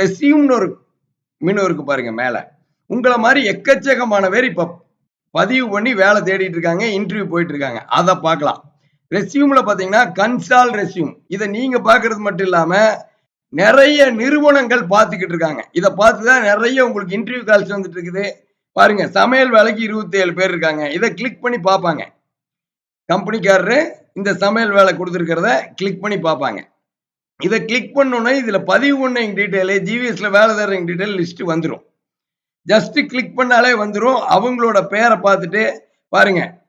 ரெசியூம்னு ஒரு மினு இருக்கு பாருங்க மேல. உங்களை மாதிரி எக்கச்சக்கமான பேர் இப்ப பதிவு பண்ணி வேலை தேடிட்டு இருக்காங்க இன்டர்வியூ போயிட்டு இருக்காங்க. அதை பார்க்கலாம். ரெசியூம்ல பாத்தீங்கன்னா கன்சால் ரெசியூம். இதை நீங்க பாக்குறது மட்டும் இல்லாம நிறைய நிறுவனங்கள் பார்த்துக்கிட்டு இருக்காங்க. இதை பார்த்து தான் நிறைய உங்களுக்கு இன்டர்வியூ கால்ஸ் வந்துட்டு இருக்குது. பாருங்க சமையல் வேலைக்கு இருபத்தி ஏழு பேர் இருக்காங்க. இதை கிளிக் பண்ணி பார்ப்பாங்க. கம்பெனிக்காரரு இந்த சமையல் வேலை கொடுத்துருக்கிறத கிளிக் பண்ணி பார்ப்பாங்க. இதை கிளிக் பண்ணோன்னே இதில் பதிவு பண்ண டீட்டெயிலு ஜிவிஎஸ்ல வேலை தர்றவங்க டீட்டெயில் லிஸ்ட்டு வந்துடும் ஜஸ்ட் கிளிக் பண்ணாலே வந்துடும் அவங்களோட பேரை பார்த்துட்டு பாருங்க.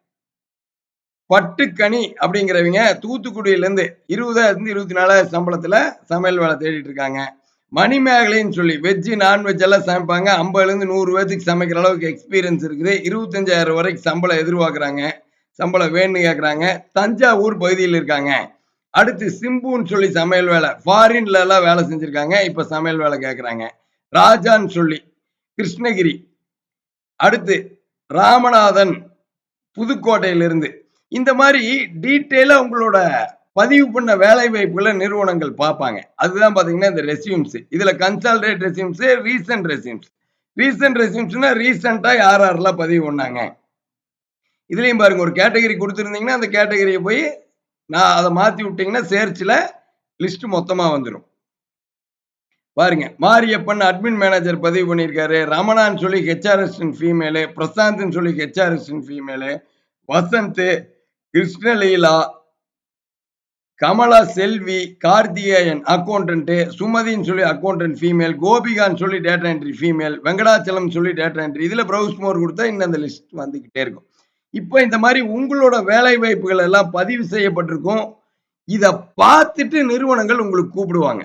பட்டுக்கனி அப்படிங்கிறவங்க தூத்துக்குடியிலேருந்து இருபதாயிரத்துலேருந்து இருபத்தி நாலாயிரம் சம்பளத்தில் சமையல் வேலை தேடிட்டு இருக்காங்க. மணிமேகலைன்னு சொல்லி வெஜ்ஜு நான்வெஜ் எல்லாம் சமைப்பாங்க. ஐம்பதுலேருந்து நூறு பேர்த்துக்கு சமைக்கிற அளவுக்கு எக்ஸ்பீரியன்ஸ் இருக்குது. இருபத்தஞ்சாயிரம் வரைக்கும் சம்பளம் எதிர்பார்க்குறாங்க. சம்பளம் வேணும்னு கேட்குறாங்க தஞ்சாவூர் பகுதியில் இருக்காங்க. அடுத்து சிம்புன்னு சொல்லி சமையல் வேலை. ஃபாரின்ல எல்லாம் வேலை செஞ்சுருக்காங்க. இப்போ சமையல் வேலை கேட்குறாங்க ராஜான்னு சொல்லி கிருஷ்ணகிரி. அடுத்து ராமநாதன் புதுக்கோட்டையிலிருந்து. இந்த மாதிரி டீட்டெயிலாக உங்களோட பதிவு பண்ண வேலை வாய்ப்புகளை நிறுவனங்கள் பார்ப்பாங்க. அதுதான் பார்த்தீங்கன்னா இந்த ரெசியூம்ஸ் இதில் consolidate resumes recent resumes recent ரெசியூம்ஸ்னா ரீசெண்டாக யார் யாரெல்லாம் பதிவு பண்ணாங்க? இதுலேயும் பாருங்க ஒரு கேட்டகரி கொடுத்துருந்தீங்கன்னா அந்த கேட்டகரியை போய் நான் அதை மாற்றி விட்டீங்கன்னா சேர்ச்சில் லிஸ்ட் மொத்தமாக வந்துடும் பாருங்க மாரியப்பன் அட்மின் மேனேஜர் பதிவு பண்ணியிருக்காரு. ரமணான்னு சொல்லி ஹெச்ஆர்எஸ்டின் ஃபீமேலு பிரசாந்த்னு சொல்லி ஹெச்ஆர்எஸ்டின் ஃபீமேலு வசந்த் கிருஷ்ணலீலா கமலா செல்வி கார்த்திகேயன் அக்கௌண்டன்ட்டு சுமதின்னு சொல்லி அக்கௌண்டன்ட் ஃபீமேல் கோபிகான்னு சொல்லி டேட்டா என்ட்ரி ஃபீமேல் வெங்கடாச்சலம் சொல்லி டேட்டா என்ட்ரி இதில் ப்ரௌஸ் மோர் கொடுத்தா இன்னும் அந்த லிஸ்ட் வந்துக்கிட்டே இருக்கும். இப்போ இந்த மாதிரி உங்களோட வேலை வாய்ப்புகள் எல்லாம் பதிவு செய்யப்பட்டிருக்கும். இதை பார்த்துட்டு நிறுவனங்கள் உங்களுக்கு கூப்பிடுவாங்க.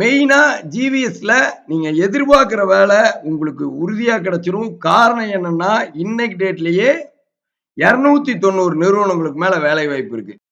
மெயினாக ஜிவிஎஸ்ல நீங்கள் எதிர்பார்க்குற வேலை உங்களுக்கு உறுதியாக கிடைச்சிரும். காரணம் என்னன்னா இன்னைக்கு டேட்லேயே இரநூத்தி தொண்ணூறு நிறுவனங்களுக்கு மேலே வேலை வாய்ப்பு இருக்கு.